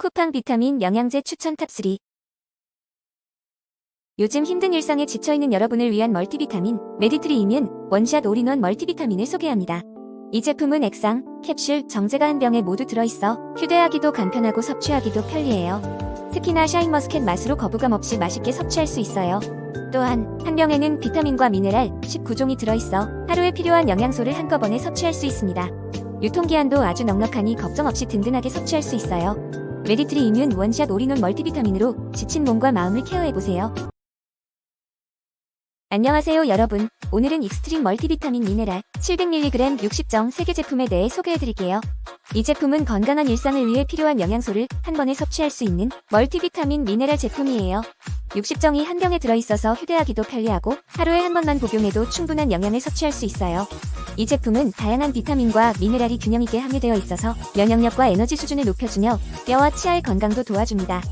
쿠팡 비타민 영양제 추천 탑3 요즘 힘든 일상에 지쳐있는 여러분을 위한 멀티비타민 메디트리 이뮨 원샷 올인원 멀티비타민을 소개합니다. 이 제품은 액상, 캡슐, 정제가 한 병에 모두 들어있어 휴대하기도 간편하고 섭취하기도 편리해요. 특히나 샤인머스켓 맛으로 거부감 없이 맛있게 섭취할 수 있어요. 또한 한 병에는 비타민과 미네랄 19종이 들어있어 하루에 필요한 영양소를 한꺼번에 섭취할 수 있습니다. 유통기한도 아주 넉넉하니 걱정 없이 든든하게 섭취할 수 있어요. 메디트리 이뮨 원샷 올인원 멀티비타민으로 지친 몸과 마음을 케어해보세요. 안녕하세요 여러분. 오늘은 익스트림 멀티비타민 미네랄 700mg 60정 3개 제품에 대해 소개해드릴게요. 이 제품은 건강한 일상을 위해 필요한 영양소를 한 번에 섭취할 수 있는 멀티비타민 미네랄 제품이에요. 60정이 한 병에 들어있어서 휴대하기도 편리하고 하루에 한 번만 복용해도 충분한 영양을 섭취할 수 있어요. 이 제품은 다양한 비타민과 미네랄이 균형 있게 함유되어 있어서 면역력과 에너지 수준을 높여주며 뼈와 치아의 건강도 도와줍니다.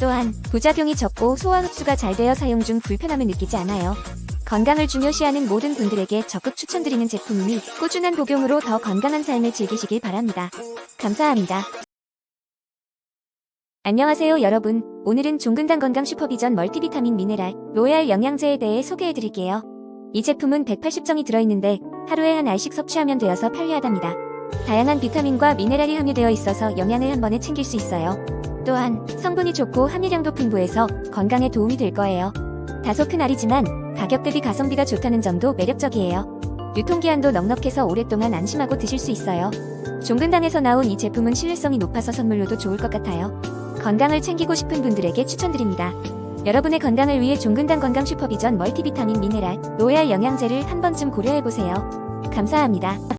또한 부작용이 적고 소화 흡수가 잘 되어 사용 중 불편함을 느끼지 않아요. 건강을 중요시하는 모든 분들에게 적극 추천드리는 제품이니 꾸준한 복용으로 더 건강한 삶을 즐기시길 바랍니다. 감사합니다. 안녕하세요 여러분. 오늘은 종근당 건강 슈퍼비전 멀티비타민 미네랄 로얄 영양제에 대해 소개해드릴게요. 이 제품은 180정이 들어있는데 하루에 한 알씩 섭취하면 되어서 편리하답니다. 다양한 비타민과 미네랄이 함유되어 있어서 영양을 한 번에 챙길 수 있어요. 또한 성분이 좋고 함유량도 풍부해서 건강에 도움이 될 거예요. 다소 큰 알이지만 가격 대비 가성비가 좋다는 점도 매력적이에요. 유통기한도 넉넉해서 오랫동안 안심하고 드실 수 있어요. 종근당에서 나온 이 제품은 신뢰성이 높아서 선물로도 좋을 것 같아요. 건강을 챙기고 싶은 분들에게 추천드립니다. 여러분의 건강을 위해 종근당 건강 슈퍼비전 멀티비타민 미네랄 로얄 영양제를 한 번쯤 고려해보세요. 감사합니다.